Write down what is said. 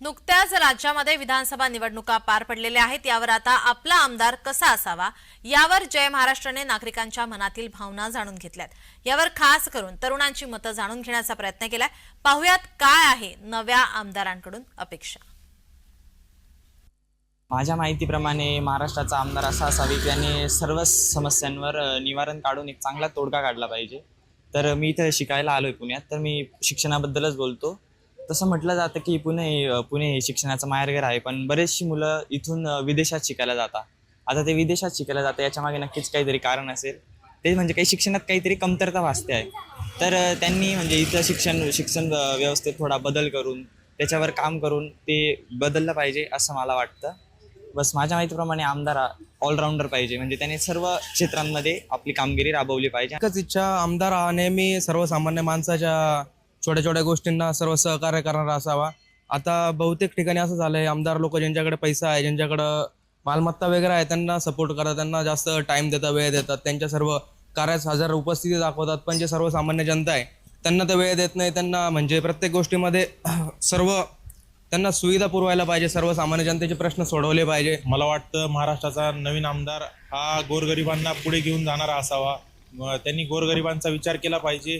नुकत्याच राज्यामध्ये विधानसभा निवडणुका पार पडलेल्या आहेत. यावर आता आपला आमदार कसा असावा? यावर जय महाराष्ट्राने नागरिकांच्या मनातील भावना जाणून घेतल्यात. यावर खास करून तरुणांची मतं जाणून घेण्याचा प्रयत्न केलाय. पाहुयात काय आहे नव्या आमदारांकडून अपेक्षा? माझ्या माहितीप्रमाणे महाराष्ट्राचा आमदार असा असावी त्याने सर्व समस्यांवर निवारण काढून एक चांगला तोडगा काढला पाहिजे. तर मी इथं शिकायला आलोय पुण्यात. तर मी शिक्षणाबद्दलच बोलतो. तसं म्हटलं जातं की पुणे पुणे हे शिक्षणाचं माहेरघर आहे पण बरेचशी मुलं इथून विदेशात शिकायला जातात. आता ते विदेशात शिकायला जातं याच्यामागे नक्कीच काहीतरी कारण असेल. ते म्हणजे काही शिक्षणात काहीतरी कमतरता भासते आहे. तर त्यांनी म्हणजे इथं शिक्षण शिक्षण व्यवस्थेत थोडा बदल करून त्याच्यावर काम करून ते बदललं पाहिजे असं मला वाटतं. बस माझ्या माहितीप्रमाणे आमदार ऑलराऊंडर पाहिजे. म्हणजे त्याने सर्व क्षेत्रांमध्ये आपली कामगिरी राबवली पाहिजे. एकच इच्छा आमदार हा नेहमी सर्वसामान्य माणसाच्या छोट्या छोट्या गोष्टींना सर्व सहकार्य करणारा असावा. आता बहुतेक ठिकाणी असं झालंय आमदार लोक ज्यांच्याकडे पैसा आहे ज्यांच्याकडं मालमत्ता वगैरे आहे त्यांना सपोर्ट करतात त्यांना जास्त टाइम देतात वेळ देतात. त्यांच्या सर्व कार्यास हजार उपस्थिती दाखवतात. पण जे सर्वसामान्य जनता आहे त्यांना तर वेळ देत नाही. त्यांना म्हणजे प्रत्येक गोष्टीमध्ये सर्व त्यांना सुविधा पुरवायला पाहिजे. सर्वसामान्य जनतेचे प्रश्न सोडवले पाहिजे. मला वाटतं महाराष्ट्राचा नवीन आमदार हा गोरगरिबांना पुढे घेऊन जाणारा असावा. त्यांनी गोरगरिबांचा विचार केला पाहिजे.